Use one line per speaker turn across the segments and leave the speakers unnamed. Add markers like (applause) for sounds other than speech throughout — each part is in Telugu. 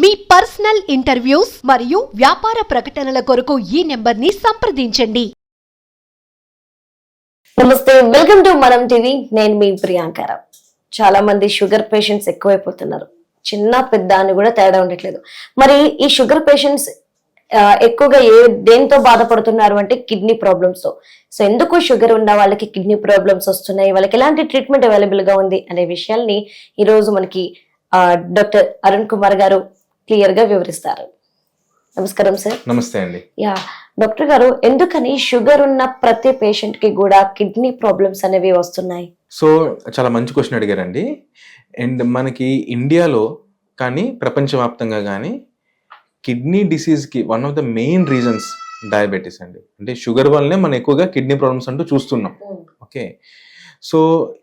మీ పర్సనల్ ఇంటర్వ్యూస్ మరియు వ్యాపార ప్రకటనల కొరకు ఈ నెంబర్ని సంప్రదించండి.
నమస్తే వెల్కమ్ టు మనం టీవీ. నేను మీ ప్రియాంకారావు చాలా మంది షుగర్ పేషెంట్స్ ఎక్కువైపోతున్నారు. చిన్న పెద్ద అని కూడా తేడా ఉండట్లేదు. మరి ఈ షుగర్ పేషెంట్స్ ఎక్కువగా ఏ దేంతో బాధపడుతున్నారు అంటే కిడ్నీ ప్రాబ్లమ్స్తో సో ఎందుకు షుగర్ ఉన్న వాళ్ళకి కిడ్నీ ప్రాబ్లమ్స్ వస్తున్నాయి? వాళ్ళకి ఎలాంటి ట్రీట్మెంట్ అవైలబుల్గా ఉంది? అనే విషయాల్ని ఈ రోజు మనకి డాక్టర్ అరుణ్ కుమార్ గారు క్లియర్గా వివరిస్తారు. నమస్కారం సార్.
నమస్తే అండి.
యా డాక్టర్ గారు ఎందుకని షుగర్ ఉన్న ప్రతి పేషెంట్కి కూడా కిడ్నీ ప్రాబ్లమ్స్ అనేవి వస్తున్నాయి?
సో చాలా మంచి క్వశ్చన్ అడిగారండి. అండ్ మనకి ఇండియాలో కానీ ప్రపంచవ్యాప్తంగా కానీ kidney డిసీజ్కి one of the main reasons diabetes అండి. అంటే షుగర్ వల్లనే మనం ఎక్కువగా కిడ్నీ ప్రాబ్లమ్స్ అంటూ చూస్తున్నాం. ఓకే. సో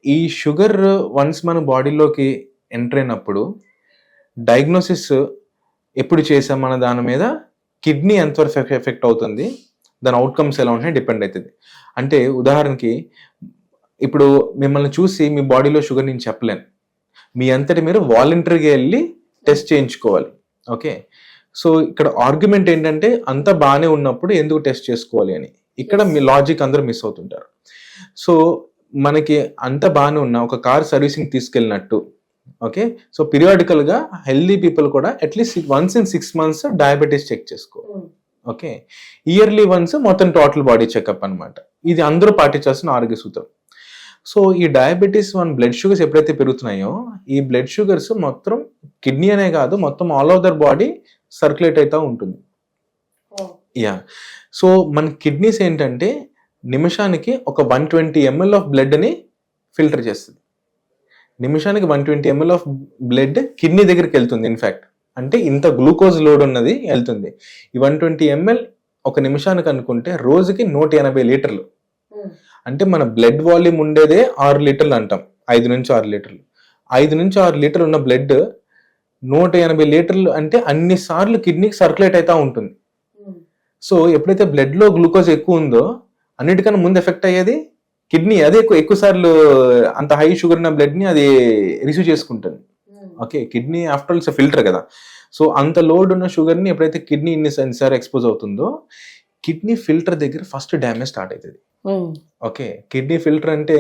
ఈ షుగర్ వన్స్ మన బాడీలోకి ఎంటర్ అయినప్పుడు డయాగ్నోసిస్ ఎప్పుడు చేసాం దాని మీద కిడ్నీ ఎంతవరకు ఎఫెక్ట్ అవుతుంది దాని అవుట్కమ్స్ ఎలా ఉంటాయి డిపెండ్ అవుతుంది అంటే ఉదాహరణకి ఇప్పుడు మిమ్మల్ని చూసి మీ బాడీలో షుగర్ నేను చెప్పలేను. మీ అంతటి మీరు వాలంటరీగా వెళ్ళి టెస్ట్ చేయించుకోవాలి. ఓకే? సో ఇక్కడ ఆర్గ్యుమెంట్ ఏంటంటే అంత బాగానే ఉన్నప్పుడు ఎందుకు టెస్ట్ చేసుకోవాలి అని. ఇక్కడ మీ లాజిక్ అందరూ మిస్ అవుతుంటారు. సో మనకి అంత బాగానే ఉన్న ఒక కార్ సర్వీసింగ్ తీసుకెళ్ళినట్టు ఓకే సో పీరియాడికల్గా హెల్దీ పీపుల్ కూడా at least once in six months diabetes check చేసుకో. ఓకే ఇయర్లీ వన్స్ మొత్తం టోటల్ బాడీ చెకప్ అన్నమాట. ఇది అందరూ పాటించాల్సిన ఆరోగ్య సూత్రం. సో ఈ డయాబెటీస్ వన్ బ్లడ్ షుగర్స్ ఎప్పుడైతే పెరుగుతున్నాయో ఈ బ్లడ్ షుగర్స్ మొత్తం కిడ్నీ అనే కాదు మొత్తం all over the body circulate అవుతూ ఉంటుంది యా సో మన కిడ్నీస్ ఏంటంటే నిమిషానికి ఒక వన్ ట్వంటీ ఎంఎల్ ఆఫ్ బ్లడ్ని ఫిల్టర్ చేస్తుంది. నిమిషానికి one twenty ml of blood kidney దగ్గరికి వెళ్తుంది ఇన్ఫ్యాక్ట్ అంటే ఇంత గ్లూకోజ్ లోడ్ ఉన్నది వెళ్తుంది. ఈ వన్ ట్వంటీ ఎంఎల్ ఒక నిమిషానికి అనుకుంటే రోజుకి నూట ఎనభై లీటర్లు. అంటే మన బ్లడ్ వాల్యూమ్ ఉండేదే ఆరు లీటర్లు అంటాం. ఐదు నుంచి ఆరు లీటర్లు. ఐదు నుంచి ఆరు లీటర్లు ఉన్న బ్లడ్ నూట ఎనభై లీటర్లు అంటే అన్ని సార్లు కిడ్నీకి సర్క్యులేట్ అవుతా ఉంటుంది. సో ఎప్పుడైతే blood లో గ్లూకోజ్ ఎక్కువ ఉందో అన్నిటికన్నా ముందు ఎఫెక్ట్ అయ్యేది? కిడ్నీ అదే ఎక్కువ సార్లు అంత హై షుగర్ ఉన్న blood ని అది రిసీవ్ చేసుకుంటుంది. Okay kidney after all filter కదా. సో అంత లోడ్ ఉన్న షుగర్ని ఎప్పుడైతే కిడ్నీ ఇన్ని సార్ ఎక్స్పోజ్ అవుతుందో కిడ్నీ ఫిల్టర్ దగ్గర ఫస్ట్ డ్యామేజ్ స్టార్ట్ అవుతుంది ఓకే కిడ్నీ ఫిల్టర్ అంటే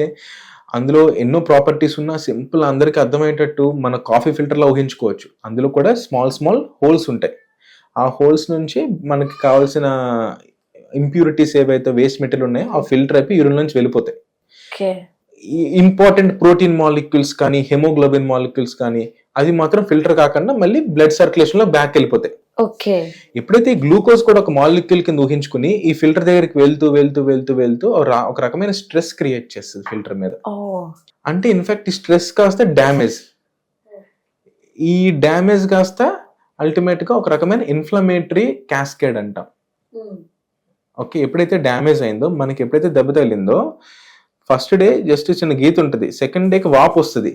అందులో ఎన్నో ప్రాపర్టీస్ ఉన్న సింపుల్ అందరికీ అర్థమయ్యేటట్టు మన కాఫీ ఫిల్టర్లో ఊహించుకోవచ్చు. అందులో కూడా స్మాల్ స్మాల్ హోల్స్ ఉంటాయి. ఆ హోల్స్ నుంచి మనకి కావాల్సిన ఇంప్యూరిటీస్ ఏవైతే వేస్ట్ మెటీరియల్ ఉన్నాయో ఆ ఫిల్టర్ అయిపోయి యూరిన్ నుంచి వెళ్ళిపోతాయి. ఇంపార్టెంట్ ప్రోటీన్ మాలిక్యూల్స్ కానీ హెమోగ్లోబిన్ మాలిక్యూల్స్ కానీ అది మాత్రం ఫిల్టర్ కాకుండా మళ్ళీ బ్లడ్ సర్క్యులేషన్లో బ్యాక్ వెళ్ళిపోతాయి.
ఓకే.
ఎప్పుడైతే ఈ గ్లూకోజ్ కూడా ఒక మాలిక్యూల్ కింద ఊహించుకుని ఈ ఫిల్టర్ దగ్గరికి వెళ్తూ వెళ్తూ వెళ్తూ వెళ్తూ ఒక రకమైన స్ట్రెస్ క్రియేట్ చేస్తుంది ఫిల్టర్ మీద.
ఓ.
అంటే ఇన్ఫాక్ట్ ఈ స్ట్రెస్ కాస్త డ్యామేజ్. ఈ డ్యామేజ్ కాస్త అల్టిమేట్గా ఒక రకమైన ఇన్ఫ్లమేటరీ క్యాస్కేడ్ అంటాం. ఓకే ఎప్పుడైతే డ్యామేజ్ అయిందో మనకి ఎప్పుడైతే దెబ్బ తగిలిందో ఫస్ట్ డే జస్ట్ చిన్న గీత ఉంటుంది. సెకండ్ డేకి వాపు వస్తుంది.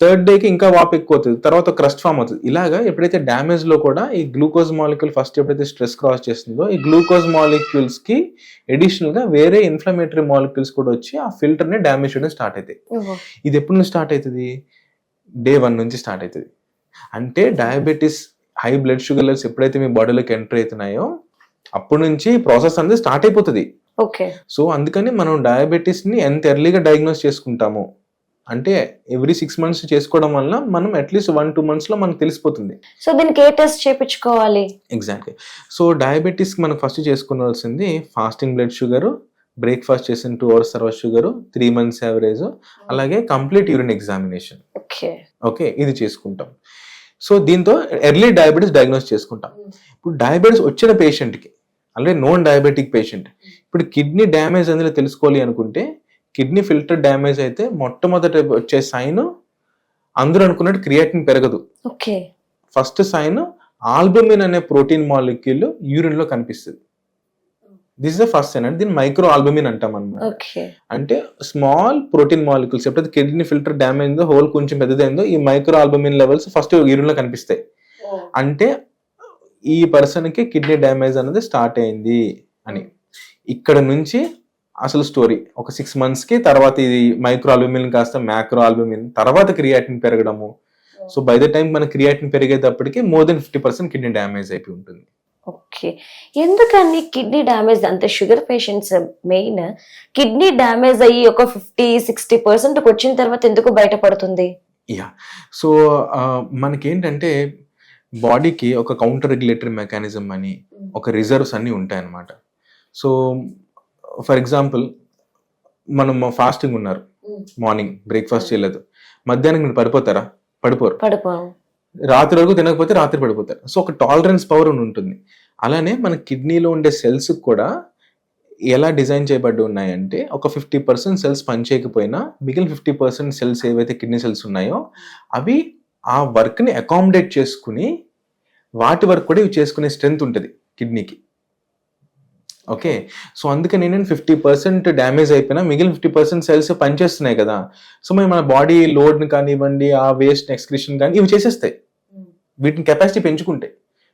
థర్డ్ డేకి ఇంకా వాపు ఎక్కువ అవుతుంది. తర్వాత క్రస్ట్ ఫామ్ అవుతుంది. ఇలాగా ఎప్పుడైతే డ్యామేజ్లో కూడా ఈ గ్లూకోజ్ మాలిక్యూల్ ఫస్ట్ ఎప్పుడైతే స్ట్రెస్ క్రాస్ చేస్తుందో ఈ గ్లూకోజ్ మాలిక్యూల్స్కి అడిషనల్గా వేరే ఇన్ఫ్లమేటరీ మాలిక్యూల్స్ కూడా వచ్చి ఆ ఫిల్టర్ని డ్యామేజ్ చేయడం స్టార్ట్ అవుతాయి ఇది ఎప్పుడు నుంచి స్టార్ట్ అవుతుంది డే వన్ నుంచి స్టార్ట్ అవుతుంది అంటే diabetes high blood sugar levels ఎప్పుడైతే మీ బాడీలోకి ఎంటర్ అవుతున్నాయో అప్పటి నుంచి ప్రాసెస్ అనేది స్టార్ట్ అయిపోతుంది.
ఓకే.
సో అందుకని మనం డయాబెటీస్ని ఎంత ఎర్లీగా డయాగ్నోస్ చేసుకుంటాము అంటే ఎవ్రీ సిక్స్ మంత్స్ చేసుకోవడం వల్ల మనం అట్లీస్ట్ వన్ టూ మంత్స్లో మనకు తెలిసిపోతుంది.
సో దీనికి ఏ టెస్ట్ చేపించుకోవాలి?
ఎగ్జాక్ట్లీ. సో డయాబెటీస్ మనం ఫస్ట్ చేసుకోవాల్సింది ఫాస్టింగ్ బ్లడ్ షుగర్ బ్రేక్ఫాస్ట్ చేసిన టూ అవర్స్ తర్వాత షుగర్ త్రీ మంత్స్ యావరేజ్ అలాగే complete urine examination.
Okay.
Okay ఇది చేసుకుంటాం. సో దీంతో ఎర్లీ డయాబెటీస్ డయాగ్నోస్ చేసుకుంటాం. ఇప్పుడు డయాబెటీస్ వచ్చిన పేషెంట్కి అలాగే నోన్ డయాబెటిక్ పేషెంట్ ఇప్పుడు కిడ్నీ డ్యామేజ్ అనేది తెలుసుకోవాలి అనుకుంటే కిడ్నీ ఫిల్టర్ డ్యామేజ్ అయితే మొట్టమొదట వచ్చే సైన్ అందరూ అనుకున్నట్టు క్రియాటిన్ పెరగదు.
ఓకే.
ఫస్ట్ సైన్ ఆల్బమిన్ అనే ప్రోటీన్ మాలిక్యూల్ యూరిన్లో కనిపిస్తుంది. This is the first sign అంటే దీన్ని మైక్రో ఆల్బమిన్ అంటాం అనమాట అంటే స్మాల్ ప్రోటీన్ మాలిక్యూల్స్ ఎప్పుడైతే కిడ్నీ ఫిల్టర్ డ్యామేజ్ అయిందో హోల్ కొంచెం పెద్దదైందో ఈ మైక్రో ఆల్బమిన్ లెవెల్స్ ఫస్ట్ యూరిన్లో కనిపిస్తాయి అంటే ఈ పర్సన్కి కిడ్నీ డ్యామేజ్ అనేది స్టార్ట్ అయింది అని. ఇక్కడ నుంచి అసలు స్టోరీ ఒక సిక్స్ మంత్స్కి తర్వాత ఇది మైక్రో ఆల్బమిన్ కాస్త మ్యాక్రో ఆల్బమిన్ తర్వాత క్రియాటిన్ పెరగడము. సో బై ద టైం మన creatine పెరిగేటప్పటికి more than fifty percent kidney damage అయిపోయి ఉంటుంది.
ఓకే ఎందుకని కిడ్నీ డ్యామేజ్ అంటే sugar patients main kidney damage అయ్యి ఒక ఫిఫ్టీ సిక్స్టీ పర్సెంట్ వచ్చిన తర్వాత ఎందుకు బయటపడుతుంది?
యా సో మనకేంటంటే బాడీకి ఒక కౌంటర్ రెగ్యులేటరీ మెకానిజం అని ఒక రిజర్వ్స్ అన్నీ ఉంటాయన్నమాట. సో ఫర్ ఎగ్జాంపుల్ మనం ఫాస్టింగ్ ఉన్నారు. మార్నింగ్ బ్రేక్ఫాస్ట్ చేయలేదు. మధ్యాహ్నం మీరు పడిపోతారా? పడిపోరు. రాత్రి వరకు తినకపోతే రాత్రి పడిపోతారు. సో ఒక టాలరెన్స్ పవర్ ఉంటుంది. అలానే మన కిడ్నీలో ఉండే సెల్స్ కూడా ఎలా డిజైన్ చేయబడి ఉన్నాయంటే ఒక ఫిఫ్టీ పర్సెంట్ సెల్స్ పనిచేయకపోయినా మిగిలిన ఫిఫ్టీ పర్సెంట్ సెల్స్ ఏవైతే కిడ్నీ సెల్స్ ఉన్నాయో అవి ఆ వర్క్ని అకామిడేట్ చేసుకుని వాటి వర్క్ కూడా ఇవి చేసుకునే స్ట్రెంగ్త్ ఉంటుంది కిడ్నీకి. ఓకే. సో అందుకని ఏంటంటే ఫిఫ్టీ పర్సెంట్ డ్యామేజ్ అయిపోయినా మిగిలిన ఫిఫ్టీ పర్సెంట్ సెల్స్ పనిచేస్తున్నాయి కదా. సో మరి మన బాడీ లోడ్ని కానివ్వండి ఆ వేస్ట్ ఎక్స్క్రిషన్ కానీ ఇవి చేసేస్తాయి. వీటిని కెపాసిటీ పెంచుకుంటాయి.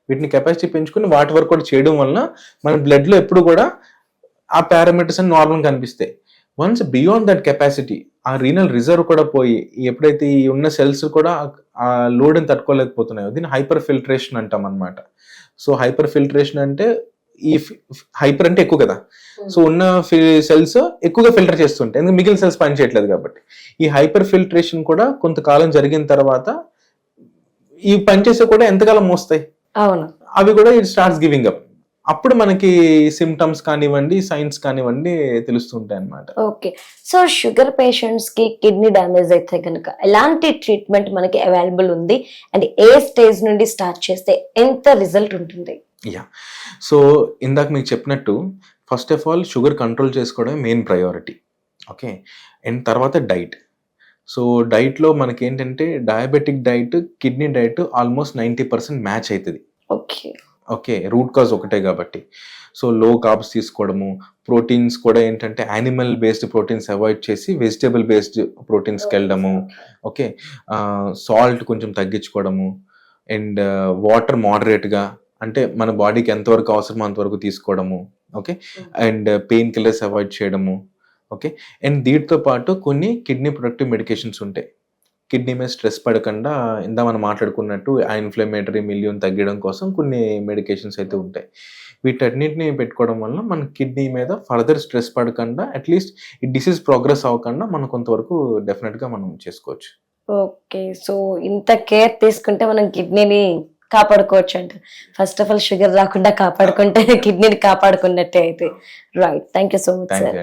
వీటిని కెపాసిటీ పెంచుకుని వాటి వరకు కూడా చేయడం వలన మన blood లో ఎప్పుడు కూడా ఆ పారామీటర్స్ అని నార్మల్ కనిపిస్తాయి. వన్స్ బియాండ్ దట్ కెపాసిటీ ఆ రీనల్ రిజర్వ్ కూడా పోయి ఎప్పుడైతే ఈ ఉన్న సెల్స్ కూడా ఆ లోడ్ని తట్టుకోలేకపోతున్నాయో దీన్ని హైపర్ ఫిల్టరేషన్ అంటాం అనమాట సో హైపర్ ఫిల్టరేషన్ అంటే ఈ హైపర్ అంటే ఎక్కువ కదా. సో ఉన్న సెల్స్ ఎక్కువగా ఫిల్టర్ చేస్తుంటాయి. ఎందుకంటే మిగిలిన సెల్స్ పనిచేయట్లేదు కాబట్టి. ఈ హైపర్ ఫిల్టరేషన్ కూడా కొంతకాలం జరిగిన తర్వాత ఈ పనిచేసే కూడా ఎంతకాలం మోస్తాయి?
అవును.
అవి కూడా ఇట్ స్టార్ట్స్ గివింగ్ అప్ అప్పుడు మనకి సిమ్టమ్స్ కానివ్వండి సైన్స్ కానివ్వండి తెలుస్తుంటాయి అన్నమాట
ఓకే. సో షుగర్ పేషెంట్స్కి కిడ్నీ డ్యామేజ్ అయితే కనుక ఎలాంటి ట్రీట్మెంట్ మనకి అవైలబుల్ ఉంది? అండ్ ఏ స్టేజ్ నుండి స్టార్ట్ చేస్తే ఎంత రిజల్ట్ ఉంటుంది?
యా సో ఇందాక మీకు చెప్పినట్టు first of all sugar control చేసుకోవడం మెయిన్ ప్రయారిటీ ఓకే అండ్ తర్వాత డైట్ సో డైట్లో మనకి ఏంటంటే diabetic diet kidney diet almost ninety percent match అవుతుంది
ఓకే
ఓకే రూట్ కాజ్ ఒకటే కాబట్టి. సో లో కార్బ్స్ తీసుకోవడము ప్రోటీన్స్ కూడా ఏంటంటే యానిమల్ బేస్డ్ ప్రోటీన్స్ అవాయిడ్ చేసి వెజిటేబుల్ బేస్డ్ ప్రోటీన్స్కి వెళ్ళడము ఓకే సాల్ట్ కొంచెం తగ్గించుకోవడము. అండ్ వాటర్ మోడరేట్గా అంటే మన బాడీకి ఎంతవరకు అవసరమో అంతవరకు తీసుకోవడము okay and pain killers avoid చేయడము ఓకే అండ్ దీంతో పాటు కొన్ని కిడ్నీ ప్రొడక్టివ్ మెడికేషన్స్ ఉంటాయి. కిడ్నీ మీద స్ట్రెస్ పడకుండా ఇందా మనం మాట్లాడుకున్నట్టు ఆ ఇన్ఫ్లమేటరీ మిలియన్ తగ్గడం కోసం కొన్ని మెడికేషన్స్ అయితే ఉంటాయి. వీటన్నిటిని పెట్టుకోవడం వల్ల మన కిడ్నీ మీద ఫర్దర్ స్ట్రెస్ పడకుండా అట్లీస్ట్ ఈ డిసీజ్ ప్రోగ్రెస్ అవ్వకుండా మనం కొంతవరకు డెఫినెట్గా మనం చేసుకోవచ్చు.
ఓకే సో ఇంత కేర్ తీసుకుంటే మనం కిడ్నీని కాపాడుకోవచ్చు అంట ఫస్ట్ ఆఫ్ ఆల్ షుగర్ రాకుండా కాపాడుకుంటే (laughs) కిడ్నీని కాపాడుకున్నట్టే అయితే. Right thank you so much sir